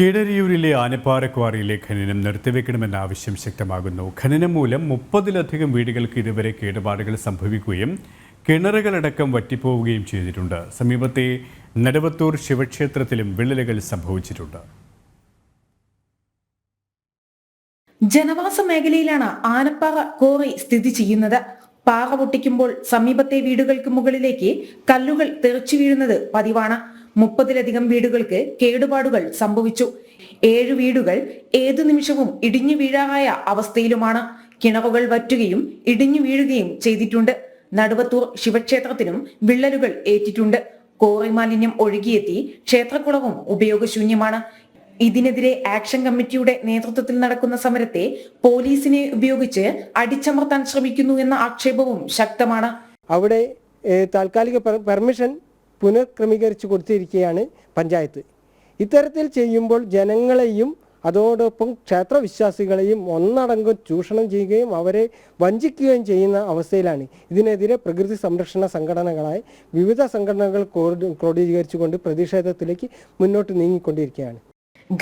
കീഴരിയൂരിലെ ആനപ്പാറ ക്വാറിയിലെ ഖനനം നിർത്തിവെക്കണമെന്ന ആവശ്യം ശക്തമാകുന്നു. ഖനനം മൂലം മുപ്പതിലധികം വീടുകൾക്ക് ഇതുവരെ കേടുപാടുകൾ സംഭവിക്കുകയും കിണറുകളടക്കം വറ്റിപ്പോവുകയും ചെയ്തിട്ടുണ്ട്. സമീപത്തെ നെടുവത്തൂർ ശിവക്ഷേത്രത്തിലും വിള്ളലുകൾ സംഭവിച്ചിട്ടുണ്ട്. ജനവാസ മേഖലയിലാണ് ആനപ്പാറ കോറി സ്ഥിതി ചെയ്യുന്നത്. പാറ പൊട്ടിക്കുമ്പോൾ സമീപത്തെ വീടുകൾക്ക് മുകളിലേക്ക് കല്ലുകൾ തെറിച്ചു വീഴുന്നത് പതിവാണ്. മുപ്പതിലധികം വീടുകൾക്ക് കേടുപാടുകൾ സംഭവിച്ചു. ഏഴ് വീടുകൾ ഏതു നിമിഷവും ഇടിഞ്ഞു വീഴാറായ അവസ്ഥയിലുമാണ്. കിണറുകൾ വറ്റുകയും ഇടിഞ്ഞു വീഴുകയും ചെയ്തിട്ടുണ്ട്. നടുവത്തൂർ ശിവക്ഷേത്രത്തിനും വിള്ളലുകൾ ഏറ്റിട്ടുണ്ട്. കോറി മാലിന്യം ഒഴുകിയെത്തി ക്ഷേത്രക്കുളവും ഉപയോഗശൂന്യമാണ്. ഇതിനെതിരെ ആക്ഷൻ കമ്മിറ്റിയുടെ നേതൃത്വത്തിൽ നടക്കുന്ന സമരത്തെ പോലീസിനെ ഉപയോഗിച്ച് അടിച്ചമർത്താൻ ശ്രമിക്കുന്നു എന്ന ആക്ഷേപവും ശക്തമാണ്. അവിടെ താൽക്കാലിക പെർമിഷൻ പുനഃക്രമീകരിച്ച് കൊടുത്തിരിക്കുകയാണ് പഞ്ചായത്ത്. ഇത്തരത്തിൽ ചെയ്യുമ്പോൾ ജനങ്ങളെയും അതോടൊപ്പം ക്ഷേത്രവിശ്വാസികളെയും ഒന്നടങ്കം ചൂഷണം ചെയ്യുകയും അവരെ വഞ്ചിക്കുകയും ചെയ്യുന്ന അവസ്ഥയിലാണ്. ഇതിനെതിരെ പ്രകൃതി സംരക്ഷണ സംഘടനകളായ വിവിധ സംഘടനകൾ ക്രോഡീ- ക്രോഡീകരിച്ചുകൊണ്ട് പ്രതിഷേധത്തിലേക്ക് മുന്നോട്ട് നീങ്ങിക്കൊണ്ടിരിക്കുകയാണ്.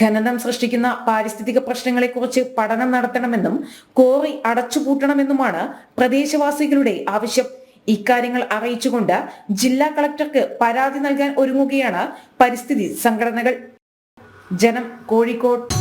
ഖനനം സൃഷ്ടിക്കുന്ന പാരിസ്ഥിതിക പ്രശ്നങ്ങളെക്കുറിച്ച് പഠനം നടത്തണമെന്നും കോറി അടച്ചുപൂട്ടണമെന്നുമാണ് പ്രദേശവാസികളുടെ ആവശ്യം. ഇക്കാര്യങ്ങൾ അറിയിച്ചുകൊണ്ട് ജില്ലാ കളക്ടർക്ക് പരാതി നൽകാൻ ഒരുങ്ങുകയാണ് പരിസ്ഥിതി സംഘടനകൾ. ജനം കോഴിക്കോട്.